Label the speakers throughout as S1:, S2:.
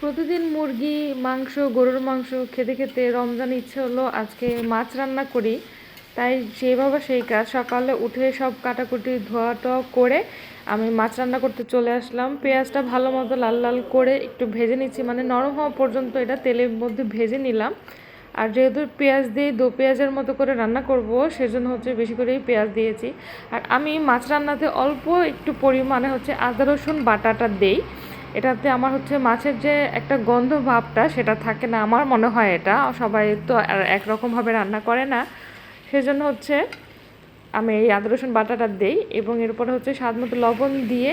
S1: প্রতিদিন মুরগি, মাংস, গরুর মাংস খেতে খেতে রমজান ইচ্ছে হলো আজকে মাছ রান্না করি। তাই যেভাবে সেই কাজ, সকালে উঠে সব কাটাকুটি ধোয়াটা করে আমি মাছ রান্না করতে চলে আসলাম। পেঁয়াজটা ভালো মতো লাল লাল করে একটু ভেজে নিচ্ছি মানে নরম হওয়া পর্যন্ত এটা তেলের মধ্যে ভেজে নিলাম। আর যেহেতু পেঁয়াজ দিয়ে দো পেঁয়াজের মতো করে রান্না করব, সেজন্য হচ্ছে বেশি করেই পেঁয়াজ দিয়েছি। আর আমি মাছ রান্নাতে অল্প একটু পরিমাণে হচ্ছে আদা, রসুন বাটাটা দেই। এটাতে আমার হচ্ছে মাছের যে একটা গন্ধ ভাবটা সেটা থাকে না, আমার মনে হয় এটা। সবাই তো আর একরকমভাবে রান্না করে না। সেজন্য হচ্ছে আমি এই আদা, রসুন বাটাটা দেই এবং এরপরে হচ্ছে স্বাদ মতো লবণ দিয়ে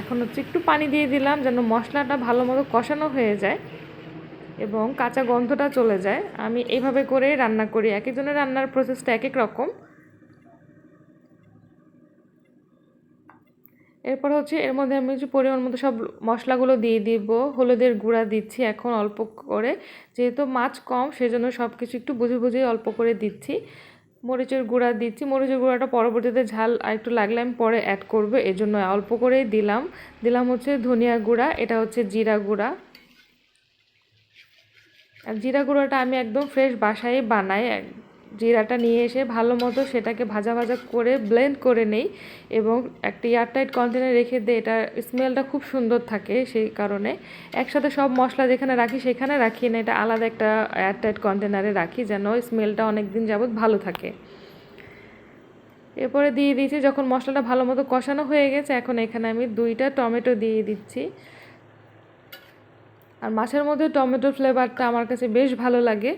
S1: এখন হচ্ছে একটু পানি দিয়ে দিলাম যেন মশলাটা ভালো মতো কষানো হয়ে যায় এবং কাঁচা গন্ধটা চলে যায়। আমি এইভাবে করেই রান্না করি। এক একজনের রান্নার প্রসেসটা এক এক রকম। এরপর হচ্ছে এর মধ্যে আমি হচ্ছে পরিমাণ মতো সব মশলাগুলো দিয়ে দিব, হলুদের গুঁড়া দিচ্ছি এখন অল্প করে। যেহেতু মাছ কম, সেজন্য সব কিছু একটু বুঝে বুঝে অল্প করে দিচ্ছি। মরিচের গুঁড়া দিচ্ছি। মরিচের গুঁড়াটা পরবর্তীতে ঝাল আর একটু লাগলে আমি পরে অ্যাড করব এই জন্য অল্প করেই দিলাম। দিলাম হচ্ছে ধনিয়া গুঁড়া, এটা হচ্ছে জিরা গুঁড়া। আর জিরা গুঁড়োটা আমি একদম ফ্রেশ বাসায় বানাই জিরাটা নিয়ে এসে ভালো মতো সেটাকে ভাজা ভাজা করে ব্লেন্ড করে নেই এবং একটা এয়ারটাইট কন্টেনারে রেখে দিই এটা স্মেলটা খুব সুন্দর থাকে সেই কারণে। একসাথে সব মশলা যেখানে রাখি সেখানে রাখি না, এটা আলাদা একটা এয়ারটাইট কন্টেনারে রাখি যেন স্মেলটা অনেক দিন যাবৎ ভালো থাকে। এরপরে দিয়ে দিয়েছি, যখন মশলাটা ভালো মতো কষানো হয়ে গেছে, এখন এখানে আমি দুইটা টমেটো দিয়ে দিচ্ছি। আর মাছের মধ্যে টমেটো ফ্লেভারটা আমার কাছে বেশ ভালো লাগে।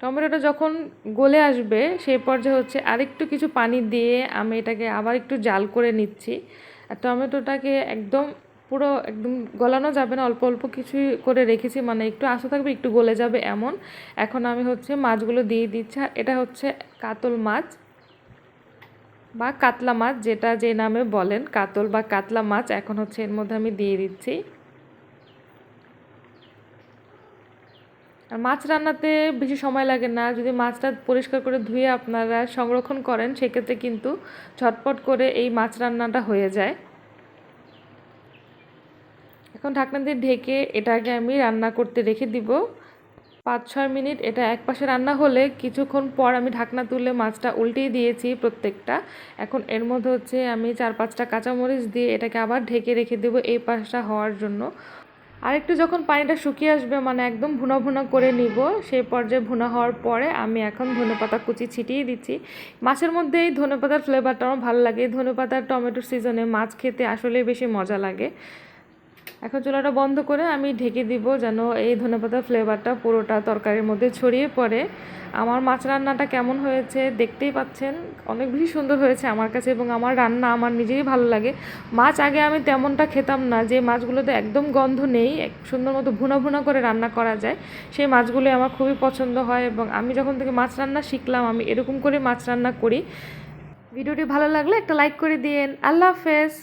S1: টমেটোটা যখন গলে আসবে, সেই পর্যায়ে হচ্ছে আরেকটু কিছু পানি দিয়ে আমি এটাকে আবার একটু জাল করে নিচ্ছি। আর টমেটোটাকে একদম পুরো একদম গলানো যাবে না, অল্প অল্প কিছু করে রেখেছি মানে একটু আশা থাকবে, একটু গলে যাবে এমন। এখন আমি হচ্ছে মাছগুলো দিয়ে দিচ্ছি, আর এটা হচ্ছে কাতল মাছ বা কাতলা মাছ, যেটা যে নামে বলেন, কাতল বা কাতলা মাছ, এখন হচ্ছে এর মধ্যে আমি দিয়ে দিচ্ছি। আর মাছ রান্নাতে বেশি সময় লাগে না। যদি মাছটা পরিষ্কার করে ধুয়ে আপনারা সংরক্ষণ করেন, সেক্ষেত্রে কিন্তু ঝটপট করে এই মাছ রান্নাটা হয়ে যায়। এখন ঢাকনা দিয়ে ঢেকে এটাকে আমি রান্না করতে রেখে দিব। পাঁচ ছয় মিনিট এটা এক পাশে রান্না হলে কিছুক্ষণ পর আমি ঢাকনা তুলে মাছটা উল্টিয়ে দিয়েছি প্রত্যেকটা। এখন এর মধ্যে হচ্ছে আমি চার পাঁচটা কাঁচামরিচ দিয়ে এটাকে আবার ঢেকে রেখে দেবো এই পাশটা হওয়ার জন্য। আর একটু যখন পানিটা শুকিয়ে আসবে মানে একদম ভুনা ভুনা করে নিব, সেই পর্যায়ে ভুনা হওয়ার পরে আমি এখন ধনেপাতা কুচি ছিটিয়ে দিচ্ছি। মাছের মধ্যে এই ধনেপাতার ফ্লেভারটা আমার ভালো লাগে। ধনেপাতার টমেটোর সিজনে মাছ খেতে আসলেই বেশি মজা লাগে। এখন চুলাটা বন্ধ করে আমি ঢেকে দিব যেন এই ধনেপাতার ফ্লেভারটা পুরোটা তরকারির মধ্যে ছড়িয়ে পড়ে। আমার মাছ রান্নাটা কেমন হয়েছে দেখতেই পাচ্ছেন? অনেক বেশি সুন্দর হয়েছে আমার কাছে এবং আমার রান্না আমার নিজেই ভালো লাগে। মাছ আগে আমি তেমনটা খেতাম না, যে মাছগুলোতে একদম গন্ধ নেই, এক সুন্দর মতো ভুনা ভুনা করে রান্না করা যায়, সেই মাছগুলি আমার খুবই পছন্দ হয় এবং আমি যখন থেকে মাছ রান্না শিখলাম, আমি এরকম করে মাছ রান্না করি। ভিডিওটি ভালো লাগলে একটা লাইক করে দিন আল্লাহ হাফেজ।